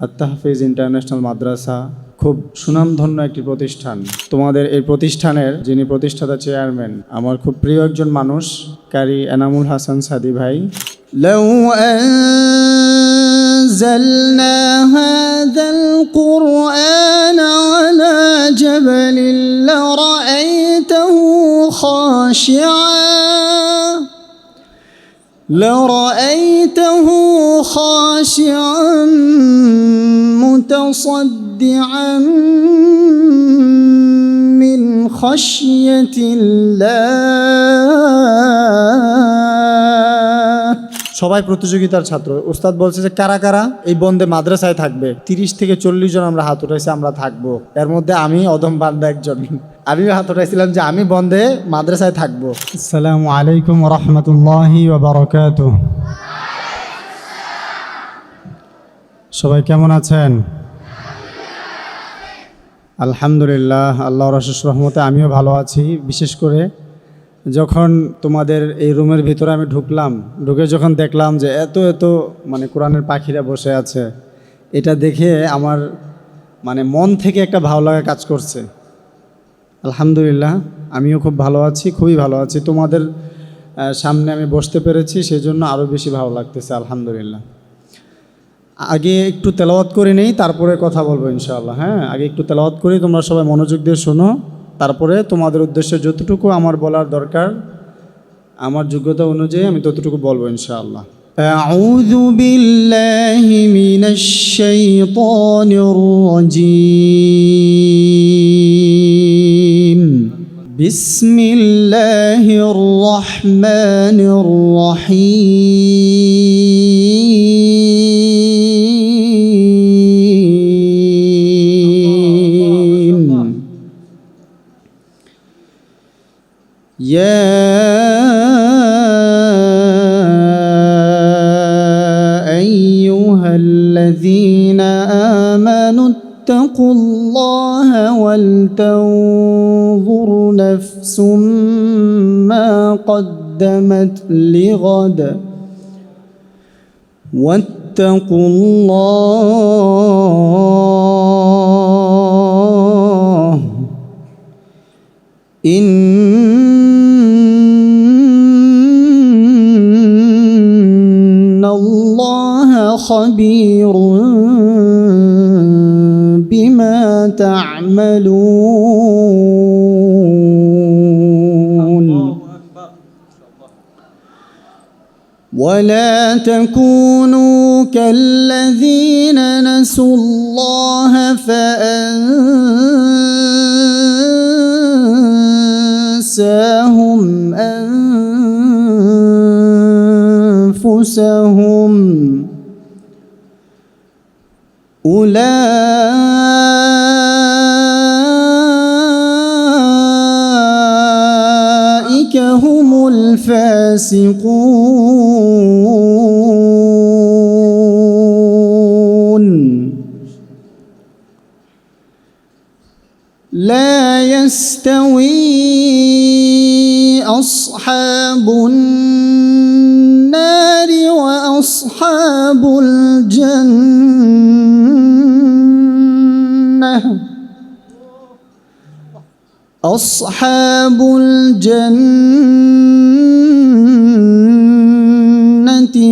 আত্তাহাফিজ international মাদ্রাসা খুব সুনামধন্য একটি প্রতিষ্ঠান তোমাদের এই প্রতিষ্ঠানের যিনি প্রতিষ্ঠাতা চেয়ারম্যান আমার খুব প্রিয় একজন মানুষ কারি এনামুল হাসান সাদি ভাই لو أنزلنا هذا القرآن على جبل لرأيته خاشعا لرأيته خاشعا متصدعا من خشية الله সবাই প্রতিযোগিতার ছাত্র। ওস্তাদ বলছে যে, কারা কারা? এই বন্দে মাদ্রাসায় থাকবে। তিরিশ থেকে চল্লিশ জন আমরা হাত উঠাইছি, আমরা থাকব। এর মধ্যে আমি অদম বান্দা একজন। আমি হাত উঠাইছিলাম যে, আমি বন্দে মাদ্রাসায় থাকব। আসসালামু আলাইকুম রহমতুল্লাহ বারকাত সবাই কেমন আছেন? আলহামদুলিল্লাহ আল্লাহ রসুস রহমতে আমিও ভালো আছি। বিশেষ করে যখন তোমাদের এই রুমের ভিতরে আমি ঢুকলাম, ঢুকে যখন দেখলাম যে এত এত মানে কোরআনের পাখিরা বসে আছে, এটা দেখে আমার মানে মন থেকে একটা ভালো লাগা কাজ করছে। আলহামদুলিল্লাহ, আমিও খুব ভালো আছি, খুবই ভালো আছি। তোমাদের সামনে আমি বসতে পেরেছি সেই জন্য আরও বেশি ভালো লাগতেছে, আলহামদুলিল্লাহ। আগে একটু তেলাওয়াত করে নেই, তারপরে কথা বলব ইনশাআল্লাহ হ্যাঁ? আগে একটু তেলাওয়াত করি, তোমরা সবাই মনোযোগ দিয়ে শোনো। তারপরে তোমাদের উদ্দেশ্যে যতটুকু আমার বলার দরকার আমার যোগ্যতা অনুযায়ী আমি ততটুকু বলবো ইনশাআল্লাহ أعوذ بالله من الشيطان الرجيم بسم الله الرحمن الرحيم يا أيها الذين آمنوا اتقوا الله ولتنظر نفس ما قدمت لغد. واتقوا الله إن خبير بما تعملون. ولا تكونوا كالذين نسوا الله فأنساهم أنفسهم. أولئك هم الفاسقون. لا يستوي أصحاب النار وأصحاب الجنة. أصحاب الجنة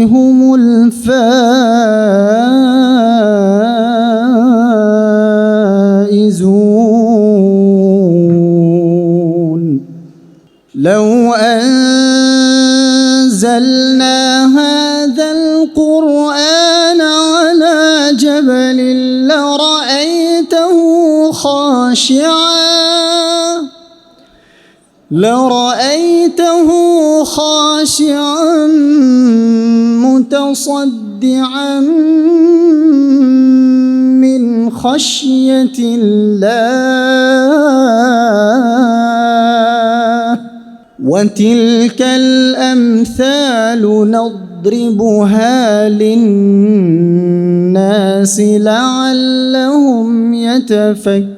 هم الفائزون. لو أنزلنا هذا القرآن خاشعا لرأيته خاشعا متصدعا من خشية الله. وتلك الأمثال نضربها للناس لعلهم يتفكرون.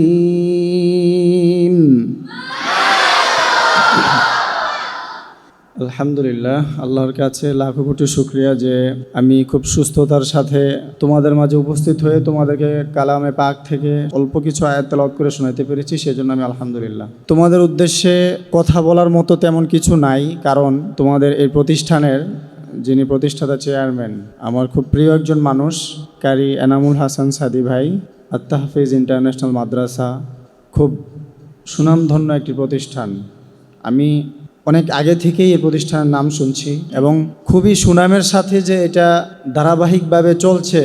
আলহামদুলিল্লাহ, আল্লাহর কাছে লাখো কোটি শুক্রিয়া যে আমি খুব সুস্থতার সাথে তোমাদের মাঝে উপস্থিত হয়ে তোমাদেরকে কালামে পাক থেকে অল্প কিছু আয়াত তেলাওয়াত করে শোনাতে পেরেছি, সেজন্য আমি আলহামদুলিল্লাহ। তোমাদের উদ্দেশ্যে কথা বলার মতো তেমন কিছু নাই, কারণ তোমাদের এই প্রতিষ্ঠানের যিনি প্রতিষ্ঠাতা চেয়ারম্যান, আমার খুব প্রিয় একজন মানুষ, কারি এনামুল হাসান সাদি ভাই আত্তাহাফিজ ইন্টারন্যাশনাল মাদ্রাসা, খুব সুনামধন্য একটি প্রতিষ্ঠান। আমি অনেক আগে থেকেই এই প্রতিষ্ঠানের নাম শুনছি এবং খুবই সুনামের সাথে যে এটা ধারাবাহিকভাবে চলছে,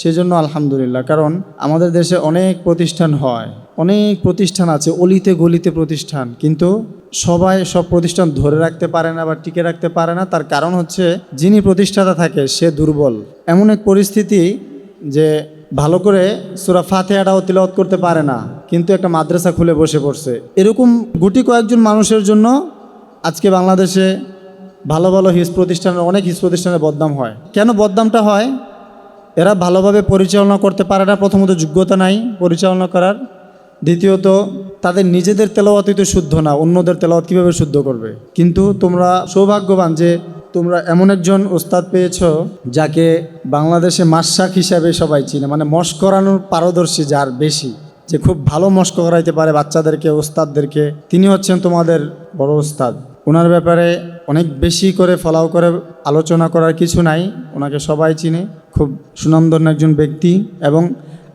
সেজন্য আলহামদুলিল্লাহ। কারণ আমাদের দেশে অনেক প্রতিষ্ঠান হয়, অনেক প্রতিষ্ঠান আছে, অলিতে গলিতে প্রতিষ্ঠান। কিন্তু সবাই সব প্রতিষ্ঠান ধরে রাখতে পারে না বা টিকে রাখতে পারে না। তার কারণ হচ্ছে যিনি প্রতিষ্ঠাতা থাকে, সে দুর্বল। এমন এক পরিস্থিতি যে ভালো করে সুরা ফাতেহাটাও তিলওয়াত করতে পারে না, কিন্তু একটা মাদ্রাসা খুলে বসে পড়ছে। এরকম গুটি কয়েকজন মানুষের জন্য আজকে বাংলাদেশে ভালো ভালো হিস প্রতিষ্ঠানের, অনেক হিস প্রতিষ্ঠানের বদনাম হয়। কেন বদনামটা হয়? এরা ভালোভাবে পরিচালনা করতে পারে না, প্রথমত যোগ্যতা নাই পরিচালনা করার। দ্বিতীয়ত, তাদের নিজেদের তেলাওয়াতই তো শুদ্ধ না, অন্যদের তেলাওয়াত কীভাবে শুদ্ধ করবে? কিন্তু তোমরা সৌভাগ্যবান যে তোমরা এমন একজন ওস্তাদ পেয়েছ যাকে বাংলাদেশে মাসাক হিসাবে সবাই চিনে মানে মস্ক করানোর পারদর্শী যার বেশি, যে খুব ভালো মস্ক করাইতে পারে বাচ্চাদেরকে, ওস্তাদদেরকে। তিনি হচ্ছেন তোমাদের বড় ওস্তাদ। ওনার ব্যাপারে অনেক বেশি করে ফলাও করে আলোচনা করার কিছু নাই। ওনাকে সবাই চিনে, খুব সুনামধন্য একজন ব্যক্তি এবং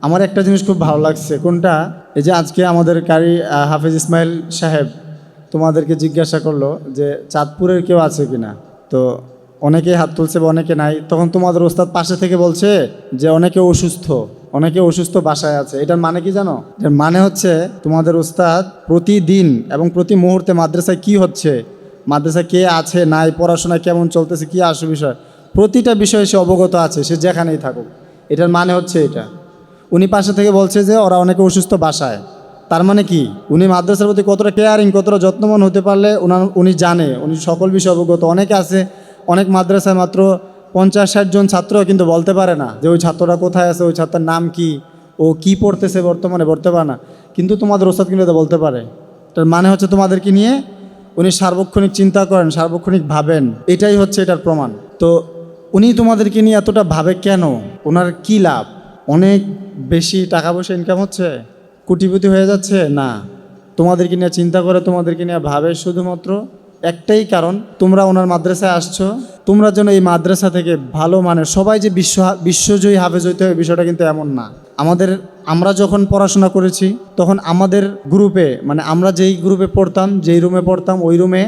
আমার একটা জিনিস খুব ভালো লাগছে, কোনটা? এই যে আজকে আমাদের কারি হাফেজ ইসমাইল সাহেব তোমাদেরকে জিজ্ঞাসা করল যে চাঁদপুরের কেউ আছে কিনা? তো অনেকে হাত তুলছে বা অনেকে নাই। তখন তোমাদের ওস্তাদ পাশে থেকে বলছে যে অনেকে অসুস্থ অনেকে অসুস্থ বাসায় আছে। এটার মানে কি জানো? এর মানে হচ্ছে তোমাদের ওস্তাদ প্রতিদিন এবং প্রতি মুহূর্তে মাদ্রাসায় কি হচ্ছে? মাদ্রাসায় কে আছে, নাই, পড়াশোনা কেমন চলতেছে, কি আসে বিষয়, প্রতিটা বিষয়ে সে অবগত আছে, সে যেখানেই থাকুক। এটার মানে হচ্ছে এটা। উনি পাশে থেকে বলছে যে, ওরা অনেকে অসুস্থ বাসায়। তার মানে কি? উনি মাদ্রাসার প্রতি কতটা কেয়ারিং কতটা যত্নবান হতে পারলে ওনার উনি জানে, উনি সকল বিষয়ে অবগত। অনেকে আছে, অনেক মাদ্রাসায় মাত্র পঞ্চাশ, ষাট জন ছাত্র কিন্তু বলতে পারে না যে, ওই ছাত্রটা কোথায় আছে, ওই ছাত্রের নাম কি, ও কি পড়তেছে বর্তমানে, বলতে পারে না। কিন্তু তোমাদের ওস্তাদ কিন্তু বলতে পারে। তার মানে হচ্ছে তোমাদেরকে নিয়ে উনি সার্বক্ষণিক চিন্তা করেন, সার্বক্ষণিক ভাবেন। এটাই হচ্ছে এটার প্রমাণ। তো উনি তোমাদেরকে নিয়ে এতটা ভাবে কেন? ওনার কি লাভ? অনেক বেশি টাকা পয়সা ইনকাম হচ্ছে? কোটিপতি হয়ে যাচ্ছে? না। তোমাদেরকে নিয়ে চিন্তা করে, তোমাদেরকে নিয়ে ভাবে শুধুমাত্র একটাই কারণ, তোমরা ওনার মাদ্রাসায় আসছো। তোমরা যেন এই মাদ্রাসা থেকে ভালো মানের, সবাই যে বিশ্ব বিশ্বজয়ী হাফেজ হইতে হবে, বিষয়টা কিন্তু এমন না। আমাদের, আমরা যখন পড়াশোনা করেছি, তখন আমাদের গ্রুপে মানে আমরা যেই গ্রুপে পড়তাম, যেই রুমে পড়তাম, ওই রুমে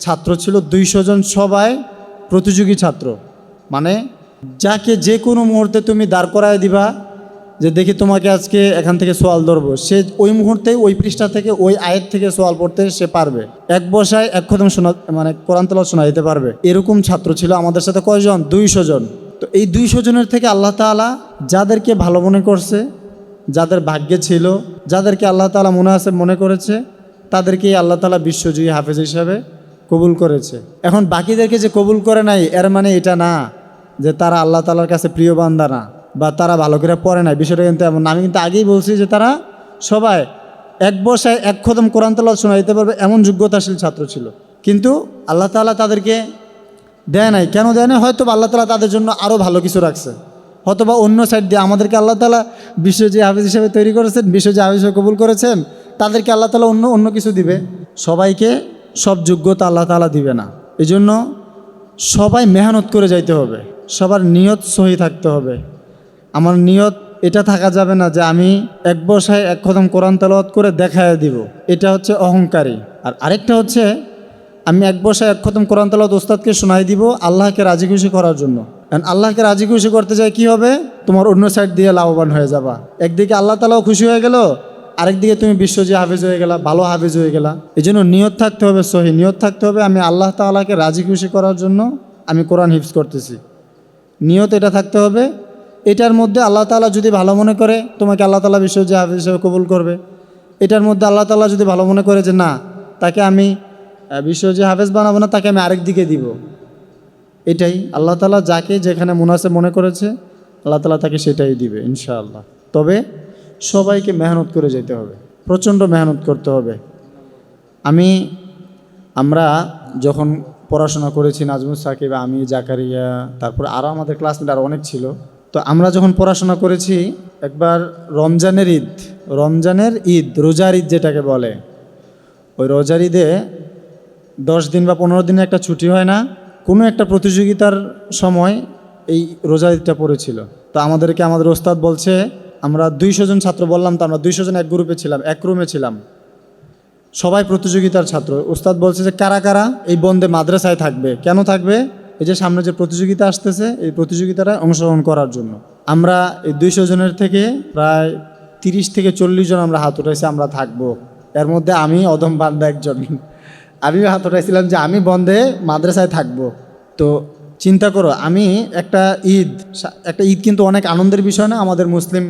ছাত্র ছিল দুইশো জন সবাই প্রতিযোগী ছাত্র। মানে যাকে যে কোনো মুহূর্তে তুমি দাঁড় করায় দিবা যে দেখি তোমাকে আজকে এখান থেকে সোয়াল ধরবো। সে ওই মুহূর্তে ওই পৃষ্ঠা থেকে ওই আয়ের থেকে সোয়াল পড়তে সে পারবে। এক বসায় এক খতম শোনা মানে কোরআন তলা শোনা দিতে পারবে। এরকম ছাত্র ছিল আমাদের সাথে কয়জন? দুইশো জন। তো এই দুইশো জনের থেকে আল্লাহ তাআলা যাদেরকে ভালো মনে করছে, যাদের ভাগ্যে ছিল, যাদেরকে আল্লাহ তাআলা মনে আছে, মনে করেছে, তাদেরকেই আল্লাহ তালা বিশ্বজয়ী হাফেজ হিসাবে কবুল করেছে। এখন বাকিদেরকে যে কবুল করে নাই, এর মানে এটা না যে তারা আল্লাহ তালার কাছে প্রিয় বান্দা না। বা তারা ভালো করে পড়ে নাই। বিষয়টা কিন্তু এমন না। আমি কিন্তু আগেই বলছি যে তারা সবাই এক বসায় এক খতম কোরআন তালা শোনা দিতে পারবে, এমন যোগ্যতাশীল ছাত্র ছিল। কিন্তু আল্লাহ তালা তাদেরকে দেয় নাই। কেন দেয় নাই? হয়তো আল্লাহ তালা তাদের জন্য আরও ভালো কিছু রাখছে। হয়তো বা অন্য সাইড দিয়ে আমাদেরকে আল্লাহ তালা বিশ্ব যে হাফিজ হিসেবে তৈরি করেছেন বিশ্ব যে হাফিজ কবুল করেছেন, তাদেরকে আল্লাহ তালা অন্য অন্য কিছু দিবে। সবাইকে সব যোগ্যতা আল্লাহ তালা দিবে না। এই জন্য সবাই মেহনত করে যাইতে হবে। সবার নিয়ত সহি থাকতে হবে। আমার নিয়ত এটা থাকা যাবে না যে আমি এক বসায় এক কদম কোরআন তালাওয়াত করে দেখায় দিব। এটা হচ্ছে অহংকারী। আর আরেকটা হচ্ছে, আমি এক বসায় এক খতম কোরআন তালাওয়াত ওস্তাদকে শোনাই দিব আল্লাহকে রাজি খুশি করার জন্য। কারণ আল্লাহকে রাজি খুশি করতে যায় কি হবে? তোমার অন্য সাইড দিয়ে লাভবান হয়ে যাবা। একদিকে আল্লাহ তালাও খুশি হয়ে গেল, আরেকদিকে তুমি বিশ্বজি হাফেজ হয়ে গেলা, ভালো হাফেজ হয়ে গেলা। এই জন্য নিয়ত থাকতে হবে সহি। নিয়ত থাকতে হবে আমি আল্লাহ তাআলাকে রাজি খুশি করার জন্য আমি কোরআন হিফজ করতেছি। নিয়ত এটা থাকতে হবে এটার মধ্যে আল্লাহ তাআলা যদি ভালো মনে করে তোমাকে আল্লাহ তাআলা বিশ্বজি হাফেজ হিসেবে কবুল করবে। এটার মধ্যে আল্লাহ তাআলা যদি ভালো মনে করে যে না তাকে আমি আহ, বিশ্বজি হাফেজ বানাবো না তাকে আমি আরেক দিকে দিব। এটাই আল্লাহ তালা যাকে যেখানে মুনাসে মনে করেছে আল্লাহ তালা তাকে সেটাই দিবে ইনশাআল্লাহ। তবে সবাইকে মেহনত করে যেতে হবে প্রচণ্ড মেহনত করতে হবে। আমি আমরা যখন পড়াশোনা করেছি নাজমুল সাকিব আমি জাকারিয়া তারপর আরও আমাদের ক্লাসমেট আরও অনেক ছিল। তো আমরা যখন পড়াশোনা করেছি, একবার রমজানের ঈদ রমজানের ঈদ, রোজার ঈদ যেটাকে বলে, ওই রোজার ঈদে দশ দিন বা পনেরো দিনে একটা ছুটি হয় না, কোনো একটা প্রতিযোগিতার সময় এই রোজার ঈদটা পড়েছিল। তো আমাদেরকে আমাদের ওস্তাদ বলছে, আমরা দুইশো জন ছাত্র বললাম তো আমরা দুইশো জন এক গ্রুপে ছিলাম, এক রুমে ছিলাম। সবাই প্রতিযোগিতার ছাত্র। ওস্তাদ বলছে যে, কারা কারা? এই বন্দে মাদ্রাসায় থাকবে। কেন থাকবে? এই যে সামনে যে প্রতিযোগিতা আসতেছে, এই প্রতিযোগিতাটা অংশগ্রহণ করার জন্য। আমরা এই দুইশো জনের থেকে প্রায় তিরিশ থেকে চল্লিশ জন আমরা হাত উঠাইছি, আমরা থাকব। এর মধ্যে আমি অদম বান্দা একজন। আমিও হাত উঠাইছিলাম যে আমি বন্ধে মাদ্রাসায় থাকব। তো চিন্তা করো, আমি একটা ঈদ একটা ঈদ কিন্তু অনেক আনন্দের বিষয় না আমাদের মুসলিম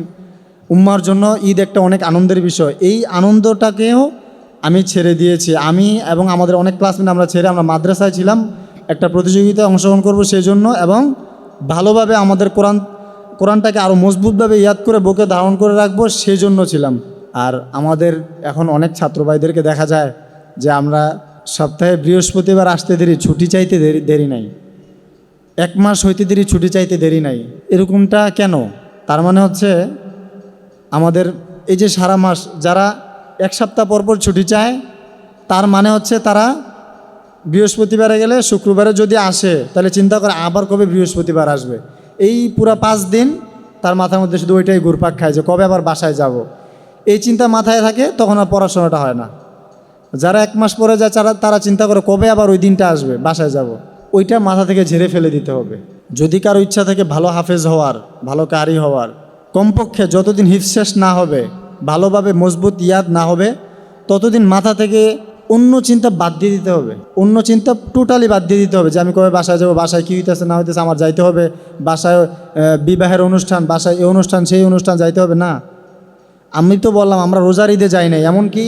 উম্মার জন্য, ঈদ একটা অনেক আনন্দের বিষয়। এই আনন্দটাকেও আমি ছেড়ে দিয়েছি। আমি এবং আমাদের অনেক ক্লাসমেট আমরা ছেড়ে আমরা মাদ্রাসায় ছিলাম। একটা প্রতিযোগিতায় অংশগ্রহণ করব সেই জন্য এবং ভালোভাবে আমাদের কোরআন, কোরআনটাকে আরও মজবুতভাবে ইয়াদ করে বুকে ধারণ করে রাখব সেই জন্য ছিলাম। আর আমাদের এখন অনেক ছাত্র ভাইদেরকে দেখা যায় যে আমরা সপ্তাহে বৃহস্পতিবার আসতে দেরি, ছুটি চাইতে দেরি দেরি নাই। এক মাস হইতে দেরি, ছুটি চাইতে দেরি নাই। এরকমটা কেন? তার মানে হচ্ছে আমাদের এই যে সারা মাস যারা এক সপ্তাহ পর পর ছুটি চায়, তার মানে হচ্ছে তারা বৃহস্পতিবারে গেলে শুক্রবারে যদি আসে, তাহলে চিন্তা করে আবার কবে বৃহস্পতিবার আসবে এই পুরা পাঁচ দিন তার মাথার মধ্যে শুধু ওইটাই ঘুরপাক খায় যে কবে আবার বাসায় যাব। এই চিন্তা মাথায় থাকে, তখন আর পড়াশোনাটা হয় না যারা এক মাস পরে যায়, তারা তারা চিন্তা করে কবে আবার ওই দিনটা আসবে, বাসায় যাব। ওইটা মাথা থেকে ঝেড়ে ফেলে দিতে হবে যদি কারও ইচ্ছা থাকে ভালো হাফেজ হওয়ার, ভালো কারি হওয়ার, কমপক্ষে যতদিন হিফ শেষ না হবে, ভালোভাবে মজবুত ইয়াদ না হবে, ততদিন মাথা থেকে অন্য চিন্তা বাদ দিয়ে দিতে হবে। অন্য চিন্তা টোটালি বাদ দিয়ে দিতে হবে যে আমি কবে বাসায় যাব, বাসায় কী হইতেছে, না হইতেছে, আমার যাইতে হবে। বাসায় বিবাহের অনুষ্ঠান, বাসায় এই অনুষ্ঠান, সেই অনুষ্ঠান যাইতে হবে, না। আমি তো বললাম, আমরা রোজার ঈদে যাই নাই। এমনকি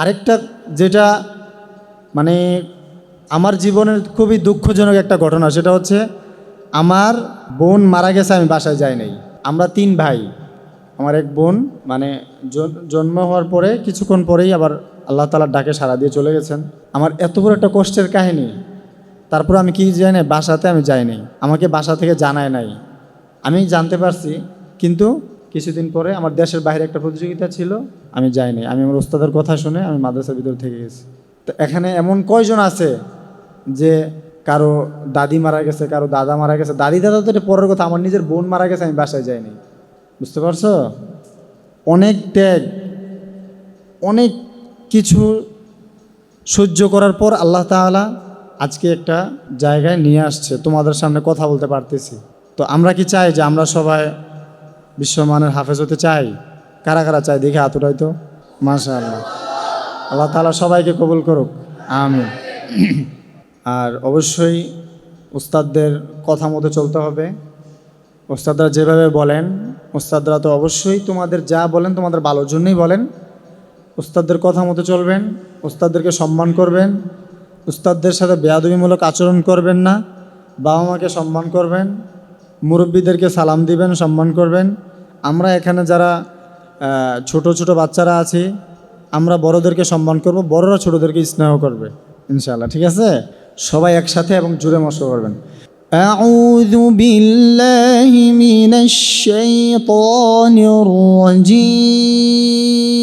আরেকটা যেটা মানে আমার জীবনের খুবই দুঃখজনক একটা ঘটনা, সেটা হচ্ছে আমার বোন মারা গেছে, আমি বাসায় যাই নাই। আমরা তিন ভাই। আমার এক বোন মানে জন্ম হওয়ার পরে, কিছুক্ষণ পরেই আবার আল্লাহ তালার ডাকে সারা দিয়ে চলে গেছেন। আমার এত বড় একটা কষ্টের কাহিনী। তারপর আমি কি নাই বাসাতে আমি যাই নাই আমাকে বাসা থেকে জানায় নাই। আমি জানতে পারছি, কিন্তু কিছুদিন পরে আমার দেশের বাইরে একটা প্রতিযোগিতা ছিল, আমি যাইনি। আমি আমার ওস্তাদের কথা শুনে আমি মাদ্রাসার ভিতর থেকে গেছি। তো এখানে এমন কয়জন আছে যে কারও দাদি মারা গেছে, কারও দাদা মারা গেছে। দাদি দাদা তো এটা পরের কথা, আমার নিজের বোন মারা গেছে, আমি বাসায় যাইনি। বুঝতে পারছ? অনেক ত্যাগ, অনেক কিছু সহ্য করার পর আল্লাহ তাআলা আজকে একটা জায়গায় নিয়ে আসছে। তোমাদের সামনে কথা বলতে পারতেছি। তো আমরা কি চাই যে আমরা সবাই বিশ্বমানের হাফেজ হতে চাই? কারা কারা চাই দেখে হাতুটাই তো। মাশা আল্লাহ আল্লাহ তালা সবাইকে কবুল করুক। আমি আর অবশ্যই উস্তাদদের কথা মতো চলতে হবে। ওস্তাদরা যেভাবে বলেন ওস্তাদরা তো অবশ্যই তোমাদের যা বলেন তোমাদের ভালোর জন্যই বলেন। ওস্তাদদের কথা মতো চলবেন ওস্তাদদেরকে সম্মান করবেন উস্তাদদের সাথে বেয়াদবিমূলক আচরণ করবেন না বাবা মাকে সম্মান করবেন মুরব্বীদেরকে সালাম দিবেন সম্মান করবেন আমরা এখানে যারা আহ, ছোট ছোট বাচ্চারা আছি আমরা বড়দেরকে সম্মান করব বড়রা ছোটদেরকে স্নেহ করবে ইনশাআল্লাহ ঠিক আছে সবাই একসাথে এবং জুড়ে মশ করবেন أعوذ بالله من الشيطان الرجيم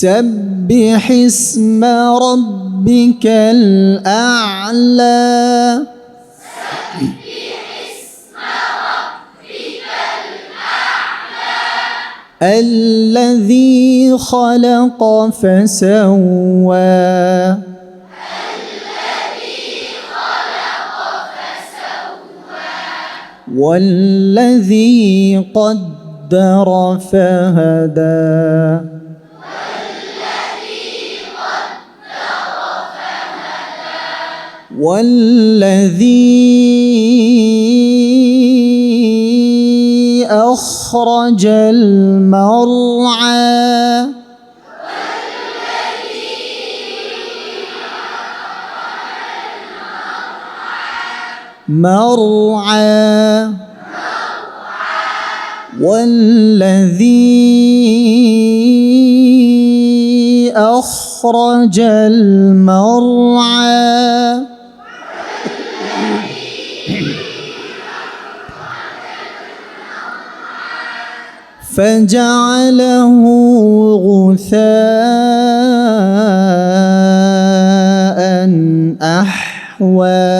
سبح اسم ربك الأعلى. الذي خلق فسوى. والذي قدر فهدى. والذي أخرج المرعى مرعى والذي أخرج المرعى فجعله غثاء أحوى.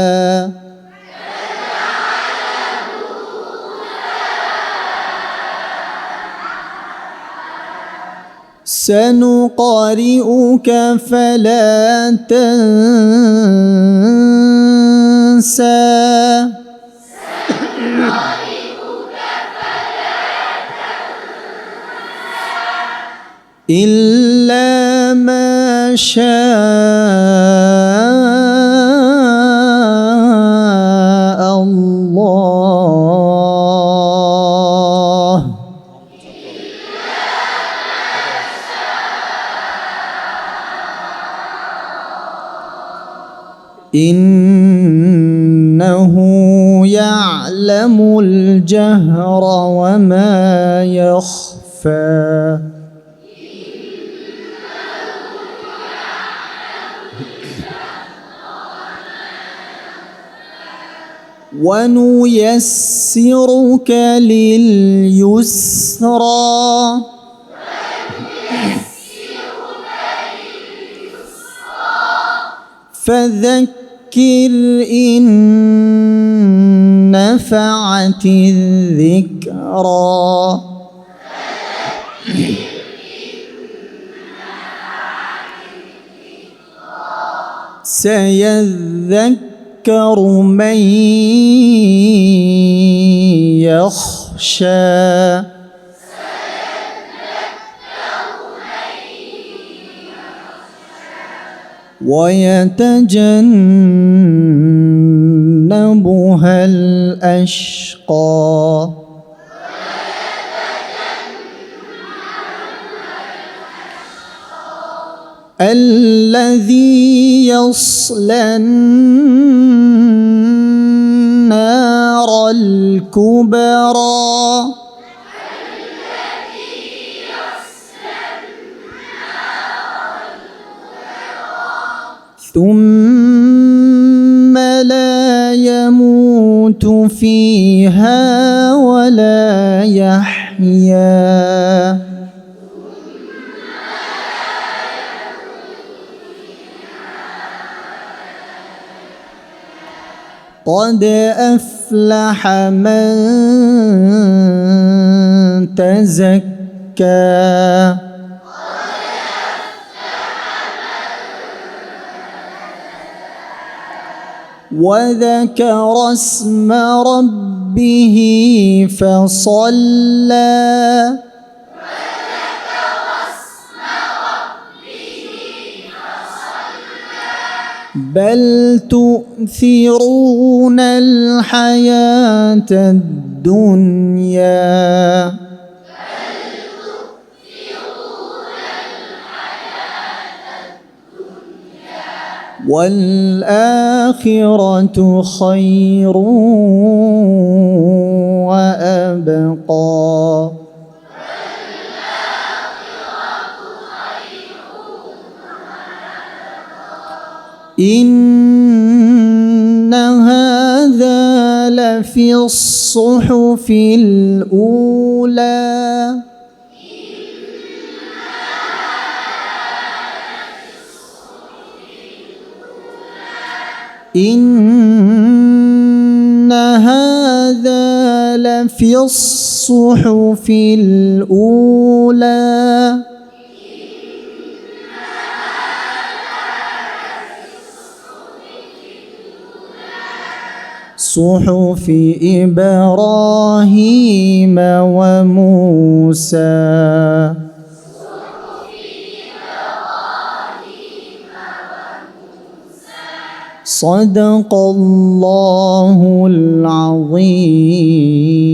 سنقرئك فلا تنسى. إلا ما شاء الله. إنه يعلم الجهر وما يخفى. ونيسرك لليسرى. فذكر إن نفعت الذكرى. سيذكر من يخشى. ويتجنبها الأشقى. الذي يصلى النار الكبرى ثم لا يموت فيها ولا يحيا قد أفلح من تزكى وذكر اسم ربه فصلى بل تؤثرون الحياة الدنيا والآخرة خير وأبقى إن هذا لفي الصحف الأولى. إن هذا لفي الصحف الأولى. صحف إبراهيم وموسى. صدق الله العظيم.